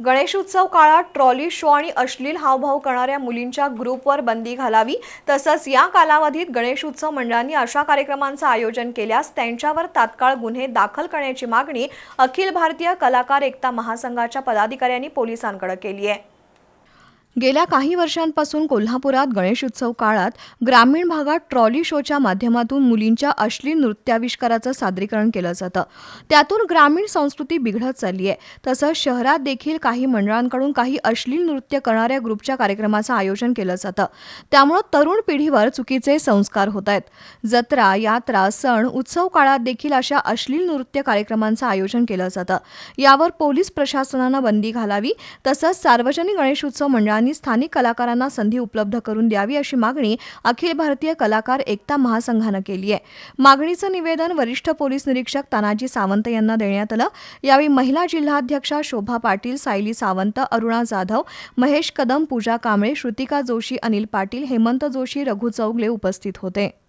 गणेशोत्सव काळात trolley show आणि अश्लील हावभाव करणाऱ्या मुलींच्या ग्रुपवर बंदी घालावी. तसंच या कालावधीत गणेशोत्सव मंडळांनी अशा कार्यक्रमांचं आयोजन केल्यास त्यांच्यावर तात्काळ गुन्हे दाखल करण्याची मागणी अखिल भारतीय कलाकार एकता महासंघाच्या पदाधिकाऱ्यांनी पोलिसांकडे केली आहे. गेल्या काही वर्षांपासून कोल्हापुरात गणेशोत्सव काळात ग्रामीण भागात ट्रॉली शोच्या माध्यमातून मुलींच्या अश्लील नृत्याविष्काराचं सादरीकरण केलं जातं. त्यातून ग्रामीण संस्कृती बिघडत चालली आहे. तसंच शहरात देखील काही मंडळांकडून काही अश्लील नृत्य करणाऱ्या ग्रुपच्या कार्यक्रमाचं आयोजन केलं जातं. त्यामुळं तरुण पिढीवर चुकीचे संस्कार होत आहेत. जत्रा यात्रा सण उत्सव काळात देखील अशा अश्लील नृत्य कार्यक्रमांचं आयोजन केलं जातं. यावर पोलीस प्रशासनानं बंदी घालावी. तसंच सार्वजनिक गणेशोत्सव मंडळांनी स्थानिक कलाकारांना संधी उपलब्ध करून द्यावी अशी मागणी अखिल भारतीय कलाकार एकता महासंघानं केली आहे. मागणीचं निवेदन वरिष्ठ पोलीस निरीक्षक तानाजी सावंत यांना देण्यात आलं. यावेळी महिला जिल्हाध्यक्षा शोभा पाटील सायली सावंत अरुणा जाधव महेश कदम पूजा कांबळे श्रुतिका जोशी अनिल पाटील हेमंत जोशी रघु चौगले उपस्थित होते.